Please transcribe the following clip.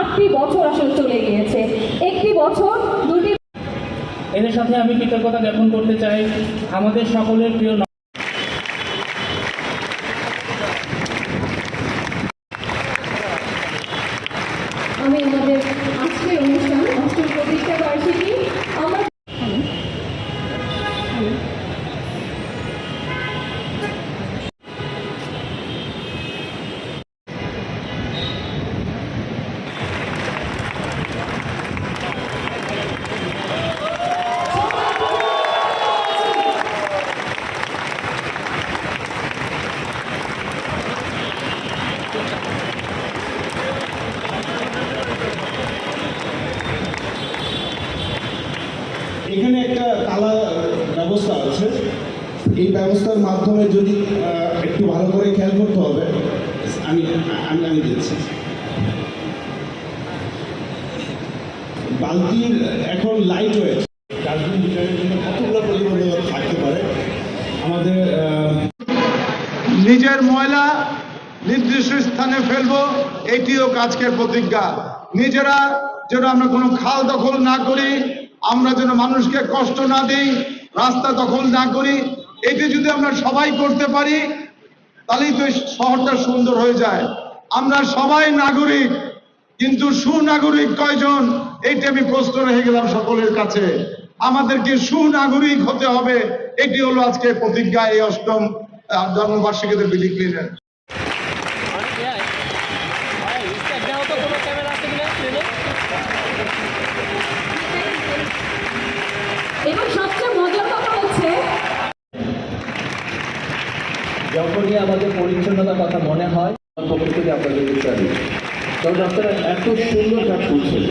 আটটি বছর আসলে চলে গিয়েছে। একটি বছর দুটি এদের সাথে আমি কৃতজ্ঞতা জ্ঞাপন করতে চাই। আমাদের সকলের প্রিয় আমি আমাদের এখানে একটা তালা ব্যবস্থা আছে। এই ব্যবস্থার মাধ্যমে যদি একটু ভালো করে খেয়াল করতে হবে, আমি আমি আমি দিচ্ছি। বালতির এখন লাইট হয়েছে থাকতে পারে? আমাদের নিজের ময়লা নির্দিষ্ট স্থানে ফেলব, এটিও কাজকের প্রতিজ্ঞা। নিজেরা যেন আমরা কোনো খাল দখল না করি, আমরা যেন মানুষকে কষ্ট না দিই, রাস্তা দখল না করি, এটি যদি আমরা সবাই করতে পারি, তাহলেই তো শহরটা সুন্দর হয়ে যায়। আমরা সবাই নাগরিক, কিন্তু সুনাগরিক কয়জন? এইটা আমি প্রশ্ন রেখে গেলাম সকলের কাছে। আমাদেরকে সুনাগরিক হতে হবে, এটি হলো আজকে প্রতিজ্ঞা, এই অষ্টম জন্মবার্ষিকীতে বিলি যখনই আমাদের পরিচ্ছন্নতার কথা মনে হয়, তখন থেকে আপনাদের উৎসাহ কারণ আপনারা এত সুন্দর কাজ করছেন।